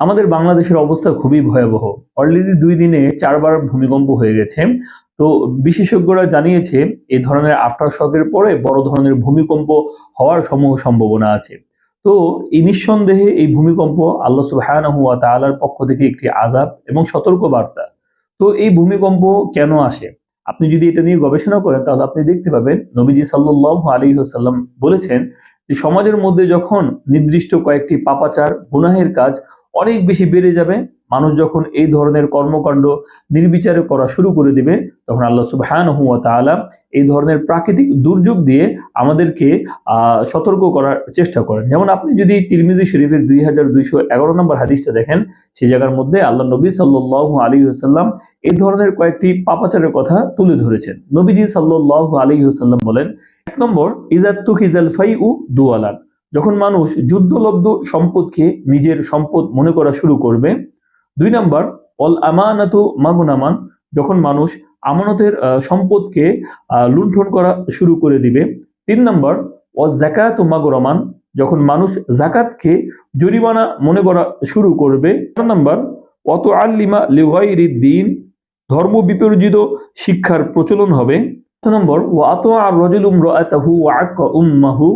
আমাদের বাংলাদেশের অবস্থা খুবই ভয়াবহ। অলরেডি দুই দিনে চারবার ভূমিকম্প হয়ে গেছে। তো বিশেষজ্ঞরা জানিয়েছে এই ধরনের আফটার শকের পরে বড় ধরনের ভূমিকম্প হওয়ার সমূহ সম্ভাবনা আছে। তো এই নিঃসন্দেহে এই ভূমিকম্প আল্লাহ সুবহানাহু ওয়া তাআলার পক্ষ থেকে একটি আযাব এবং সতর্ক বার্তা তো এই ভূমিকম্প কেন আসে? আপনি যদি এটা নিয়ে গবেষণা করেন, তাহলে আপনি দেখতে পাবেন, নবীজি সাল্লাল্লাহু আলাইহি ওয়াসাল্লাম বলেছেন যে সমাজের মধ্যে যখন নির্দিষ্ট কয়েকটি পাপাচার, গুনাহের কাজ অনেক বেশি বেড়ে যাবে। মানুষ যখন এই ধরনের কর্মকাণ্ড নির্বিচারে করা শুরু করে দিবে, তখন আল্লাহ সুবহানাহু ওয়া তাআলা এই ধরনের প্রাকৃতিক দুর্যোগ দিয়ে আমাদেরকে সতর্ক করার চেষ্টা করেন। যেমন আপনি যদি তিরমিজি শরীফের দুই হাজার দুইশো এগারো নম্বর হাদিসটা দেখেন সেই জায়গার মধ্যে আল্লাহ নবী সাল্লাল্লাহু আলী সাল্লাম এই ধরনের কয়েকটি পাপাচারের কথা তুলে ধরেছেন। নবীজি সাল্লাল্লাহু আলী সাল্লাম বলেন, এক নম্বর ইজাত্তু খিজাল ফাই উ দুয়ালান। যখন মানুষ যুদ্ধলব্ধ সম্পদকে নিজের সম্পদ মনে করা শুরু করবে, দুই নাম্বার, অল আমানাতু মাগুনামান, যখন মানুষ আমানতের সম্পদকে লুণ্ঠন করা শুরু করে দিবে। তিন নাম্বার ও জাকাত মাগুরমান, যখন মানুষ জাকাতকে জরিমানা মনে করা শুরু করবে। চার নাম্বার অত আল্লিমা দিন ধর্ম বিপর্জিত শিক্ষার প্রচলন হবে। নম্বর ও আত আর রজুলুম রাতাহু ওয়া আক্কা উম্মাহু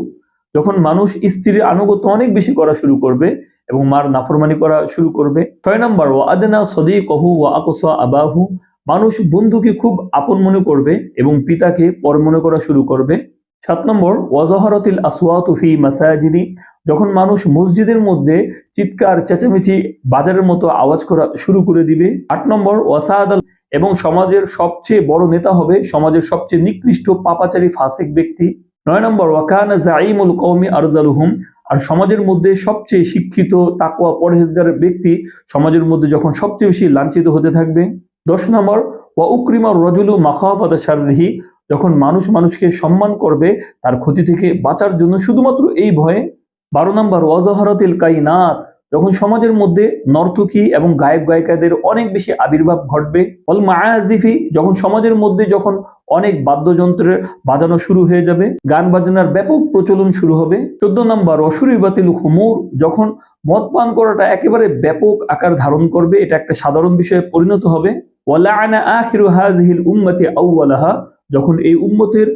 যখন মানুষ স্ত্রীর আনুগত্য অনেক বেশি করা শুরু করবে এবং মার নাফরমানি করা শুরু করবে, ছয় নম্বর ও আদনা সদিকহু ও আকসা আবাহু, মানুষ বন্ধুকে খুব আপন মনে করবে এবং পিতাকে পর মনে করা শুরু করবে। সাত নম্বর ওয়াজহারতিল আসওয়াতু ফি মাসাজিদি, যখন মানুষ মসজিদের মধ্যে চিৎকার, চেঁচামেচি, বাজারের মতো আওয়াজ করা শুরু করে দিবে। আট নম্বর ওয়াসাদ এবং সমাজের সবচেয়ে বড় নেতা হবে সমাজের সবচেয়ে নিকৃষ্ট পাপাচারী ফাসিক ব্যক্তি। নয় নম্বর, ওয়াকানা জাইমুল কৌমি আরজালুহুম, আর সমাজের মধ্যে সবচেয়ে শিক্ষিত তাকুয়া পরহেজগার ব্যক্তি সমাজের মধ্যে যখন সবচেয়ে বেশি লাঞ্ছিত হতে থাকবে? দশ নম্বর, ওয়া উক্রিমার রজুলু মাখাফাত শাররিহি, যখন মানুষ মানুষকে সম্মান করবে, তার ক্ষতি থেকে বাঁচার জন্য শুধুমাত্র এই ভয়ে? বারো নম্বর ওয়াজহারাতিল কাইনাত যখন সমাজের মধ্যে নর্তকী এবং গায়ক গায়িকাদের অনেক বেশি আবির্ভাব ঘটবে অল মায়াজিফি যখন সমাজের মধ্যে যখন অনেক বাদ্যযন্ত্রের বাজানো শুরু হয়ে যাবে, গান বাজনার ব্যাপক প্রচলন শুরু হবে। চোদ্দ নম্বর, অসুরি বাতিল হুমুর যখন মদ পান করাটা একেবারে ব্যাপক আকার ধারণ করবে, এটা একটা সাধারণ বিষয়ে পরিণত হবে। ওয়ালাআনা আখিরু হাযিহিল উম্মতি আউওয়ালাহা যখন এই উম্মতের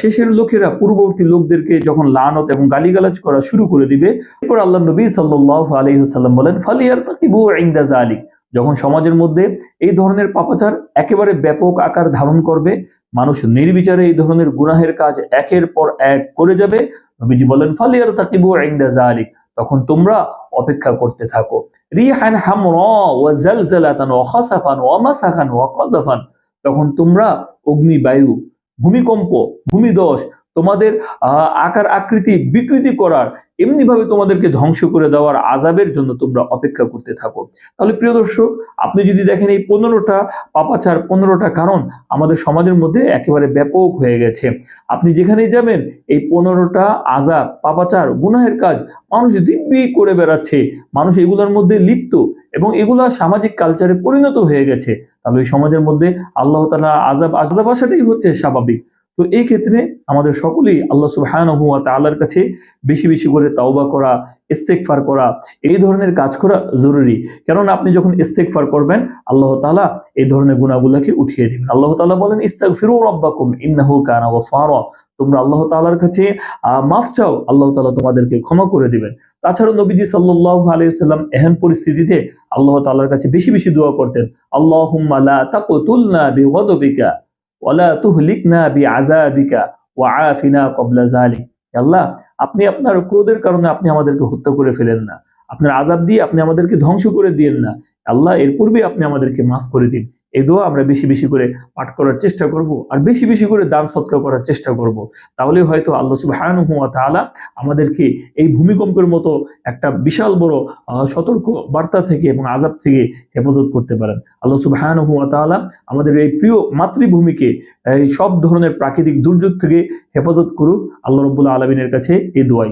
শেষের লোকেরা পূর্ববর্তী লোকদেরকে যখন লানত এবং গালিগালাজ করা শুরু করে দিবে, এরপর আল্লাহ নবী সাল্লাল্লাহু আলাইহি ওয়াসাল্লাম বলেন ফালিয়ার তাকিবু ইনদা যালিক। যখন সমাজের মধ্যে এই ধরনের পাপাচার একেবারে ব্যাপক আকার ধারণ করবে, মানুষ নির্বিচারে এই ধরনের গুনাহের কাজ একের পর এক করে যাবে। নবীজি বলেন ফালিয়ার তাকিবু ইনদা যালিক। তখন তোমরা অপেক্ষা করতে থাকো। রিহান ওয়া ওয়া ওয়া তখন তোমরা অগ্নি বায়ু ভূমিকম্প ভূমিদশ তোমাদের আকার আকৃতি বিকৃতি করার এমনি ভাবে তোমাদেরকে ধ্বংস করে দেওয়ার আজাবের জন্য তোমরা অপেক্ষা করতে থাকো। তাহলে প্রিয় দর্শক, আপনি যদি দেখেন এই পনেরোটা পাপাচার, পনেরোটা কারণ আমাদের সমাজের মধ্যে একেবারে ব্যাপক হয়ে গেছে। আপনি যেখানেই যাবেন, এই পনেরোটা আজাব পাপাচার, গুনাহের কাজ মানুষ দিব্যি করে বেড়াচ্ছে। মানুষ এগুলোর মধ্যে লিপ্ত এবং এগুলা সামাজিক কালচারে পরিণত হয়ে গেছে। তাহলে এই সমাজের মধ্যে আল্লাহ তালা আজাব আজাব আসাটাই হচ্ছে স্বাভাবিক। তো এই ক্ষেত্রে আমাদের সকলেই আল্লাহ সুবহানাহু ওয়া তাআলার কাছে বেশি বেশি করে তাওবা করা, ইস্তেগফার করা, এই ধরনের কাজ করা জরুরি। কেননা আপনি যখন ইস্তেগফার করবেন, আল্লাহ তাআলা এই ধরনের গুনাহগুলোকে উঠিয়ে দিবেন। আল্লাহ তাআলা বলেন, ইস্তাগফিরু রাব্বাকুম, ইন্নাহু কানা গফারা তোমরা আল্লাহ তাআলার কাছে মাফ চাও, আল্লাহ তালা তোমাদেরকে ক্ষমা করে দিবেন। তাছাড়া নবীজি সাল্লাল্লাহু আলাইহি সাল্লাম এহেন পরিস্থিতিতে আল্লাহ তাআলার কাছে বেশি বেশি দোয়া করতেন, আল্লাহুম্মা লা তাকতুলনা বিগদবিকা। ওয়ালা তুহলিকনা বিআযাবিকা ওয়াআফিনা ক্বাবলা যালিক। আল্লাহ, আপনি আপনার ক্রোধের কারণে আপনি আমাদেরকে হত্যা করে ফেলেন না। আপনার আজাব দিয়ে আপনি আমাদেরকে ধ্বংস করে দিয়েন না। আল্লাহ, এর পূর্বে আপনি আমাদেরকে মাফ করে দিন। এই দোয়া আমরা বেশি বেশি করে পাঠ করার চেষ্টা করব আর বেশি বেশি করে দান সৎকার করার চেষ্টা করব। তাহলে হয়তো আল্লাহ সুবহানাহু ওয়া তাআলা আমাদেরকে এই ভূমিকম্পের মতো একটা বিশাল বড় সতর্ক বার্তা থেকে এবং আজাব থেকে হেফাজত করতে পারেন। আল্লাহ সুবহানাহু ওয়া তাআলা আমাদের এই প্রিয় মাতৃভূমিকে, এই সব ধরনের প্রাকৃতিক দুর্যোগ থেকে হেফাজত করুক। আল্লাহ রব্বুল আলমিনের কাছে এই দোয়াই।